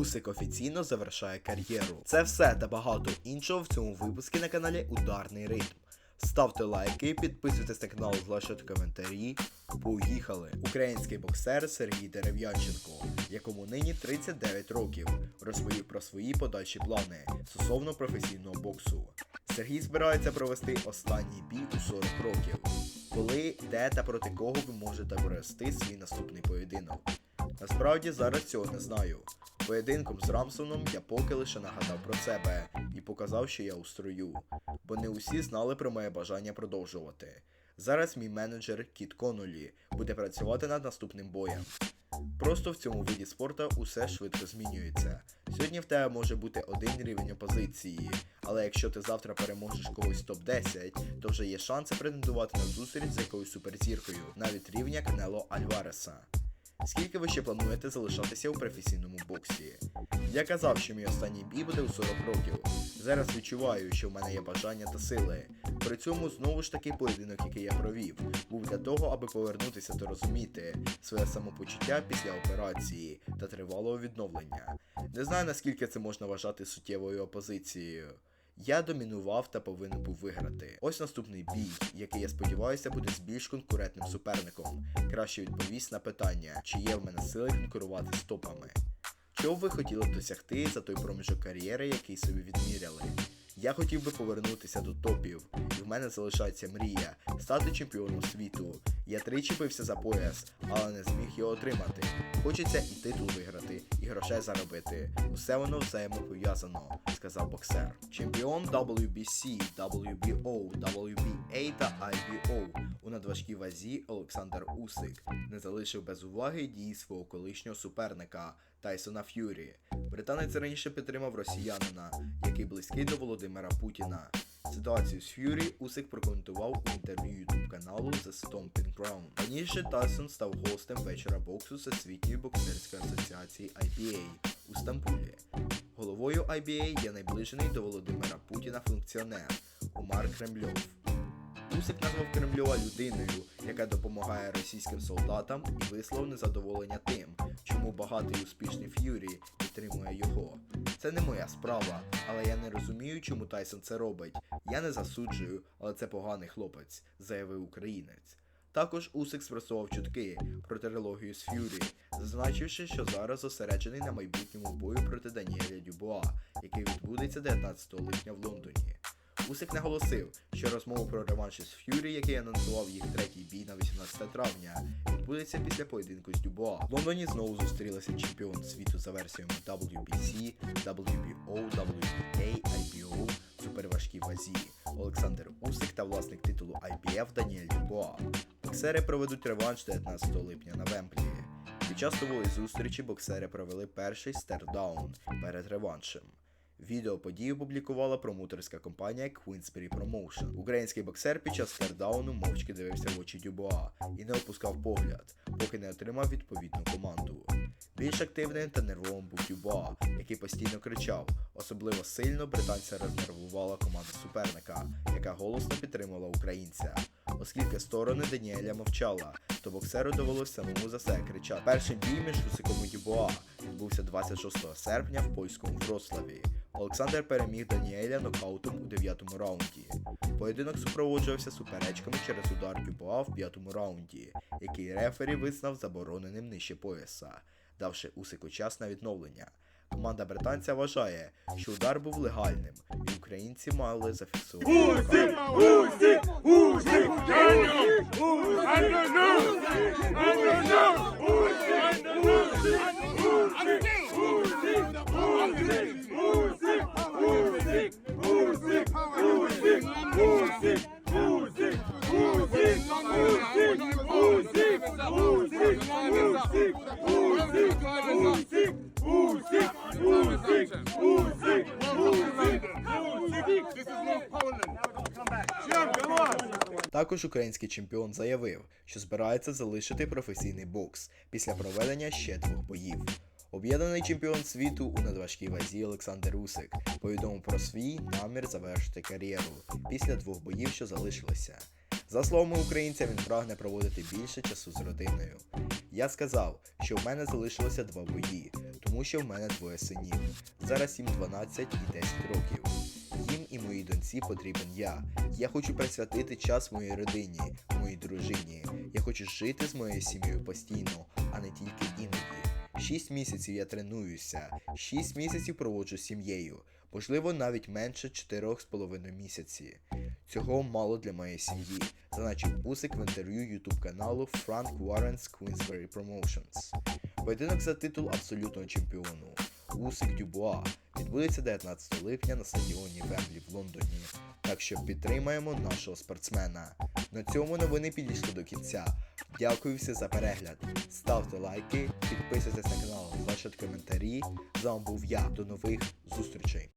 Усик офіційно завершає кар'єру. Це все та багато іншого в цьому випуску на каналі Ударний Ритм. Ставте лайки, підписуйтесь на канал, залишайте коментарі. Поїхали! Український боксер Сергій Дерев'янченко, якому нині 39 років, розповів про свої подальші плани стосовно професійного боксу. Сергій збирається провести останній бій у 40 років. Коли, де та проти кого ви можете провести свій наступний поєдинок. Насправді зараз цього не знаю. Поєдинком з Рамсоном я поки лише нагадав про себе і показав, що я у строю, бо не усі знали про моє бажання продовжувати. Зараз мій менеджер Кіт Конолі буде працювати над наступним боєм. Просто в цьому виді спорту усе швидко змінюється. Сьогодні в тебе може бути один рівень опозиції, але якщо ти завтра переможеш когось топ-10, то вже є шанси претендувати на зустріч з якоюсь суперзіркою, навіть рівня Канело Альвареса. Скільки ви ще плануєте залишатися у професійному боксі? Я казав, що мій останній бій буде у 40 років. Зараз відчуваю, що в мене є бажання та сили. При цьому знову ж таки поєдинок, який я провів, був для того, аби повернутися та розуміти своє самопочуття після операції та тривалого відновлення. Не знаю наскільки це можна вважати суттєвою опозицією. Я домінував та повинен був виграти. Ось наступний бій, який я сподіваюся буде з більш конкурентним суперником. Краще відповість на питання, чи є в мене сили конкурувати з топами. Б ви хотіли б досягти за той проміжок кар'єри, який собі відміряли? Я хотів би повернутися до топів, і в мене залишається мрія стати чемпіоном світу. Я тричі бився за пояс, але не зміг його отримати. Хочеться і титул виграти, грошей заробити. Усе воно взаємопов'язано, сказав боксер. Чемпіон WBC, WBO, WBA та IBO у надважкій вазі Олександр Усик не залишив без уваги дії свого колишнього суперника Тайсона Ф'юрі. Британець раніше підтримав росіянина, який близький до Володимира Путіна. Ситуацію з Ф'юрі Усик прокоментував у інтерв'ю YouTube каналу The Stomping Ground. Раніше Тайсон став гостем вечора боксу Всесвітньої боксерської асоціації IBA у Стамбулі. Головою IBA є найближений до Володимира Путіна функціонер Умар Кремльов. Усик назвав Кремльова людиною, яка допомагає російським солдатам і висловив незадоволення тим, чому багатий успішний Ф'юрі підтримує його. Це не моя справа, але я не розумію, чому Тайсон це робить. Я не засуджую, але це поганий хлопець, заявив українець. Також Усик спросував чутки про трилогію з Ф'юрі, зазначивши, що зараз зосереджений на майбутньому бою проти Даніеля Дюбуа, який відбудеться 19 липня в Лондоні. Усик наголосив, що розмову про реванш із Ф'юрі, який анонсував їх третій бій на 18 травня, відбудеться після поєдинку з Дюбуа. В Лондоні знову зустрілися чемпіон світу за версіями WBC, WBO, WBA, IBO суперважкій вазі Олександр Усик та власник титулу IBF Даніель Дюбуа. Боксери проведуть реванш 19 липня на Вемблі. Під час нової зустрічі боксери провели перший стердаун перед реваншем. Відео події опублікувала промоутерська компанія Queensberry Promotion. Український боксер під час стардауну мовчки дивився в очі Дюбуа і не опускав погляд, поки не отримав відповідну команду. Більш активним та нервовим був Дюбуа, який постійно кричав. Особливо сильно британця рознервувала команда суперника, яка голосно підтримувала українця. Оскільки сторони Даніеля мовчала, то боксеру довелося самому за себе кричати. Перший бій між Усиком і Дюбуа відбувся 26 серпня в польському Вроцлаві. Олександр переміг Даніеля нокаутом у 9 раунді. Поєдинок супроводжувався суперечками через удар Дюбуа в 5 раунді, який рефері визнав забороненим нижче пояса, давши Усику час на відновлення. Команда британця вважає, що удар був легальним, і українці мали зафіксувати. Усик! Усик! Усик! Усик! Також український чемпіон заявив, що збирається залишити професійний бокс після проведення ще двох боїв. Об'єднаний чемпіон світу у надважкій вазі Олександр Усик повідомив про свій намір завершити кар'єру після двох боїв, що залишилися. За словами українця, він прагне проводити більше часу з родиною. Я сказав, що в мене залишилося два бої, тому що в мене двоє синів. Зараз їм 12 і 10 років. Їм і моїй доньці потрібен я. Я хочу присвятити час моїй родині, моїй дружині. Я хочу жити з моєю сім'єю постійно, а не тільки іноді. Шість місяців я тренуюся, шість місяців проводжу з сім'єю, можливо, навіть менше чотирьох з половиною місяці. Цього мало для моєї сім'ї, зазначив Усик в інтерв'ю ютуб каналу Frank Warren's Queensberry Promotions. Поєдинок за титул абсолютного чемпіону. Усик Дюбуа відбудеться 19 липня на стадіоні Вемблі в Лондоні. Так що підтримаємо нашого спортсмена. На цьому новини підійшли до кінця. Дякую всім за перегляд. Ставте лайки, підписуйтесь на канал, залишайте коментарі. З вами був я. До нових зустрічей.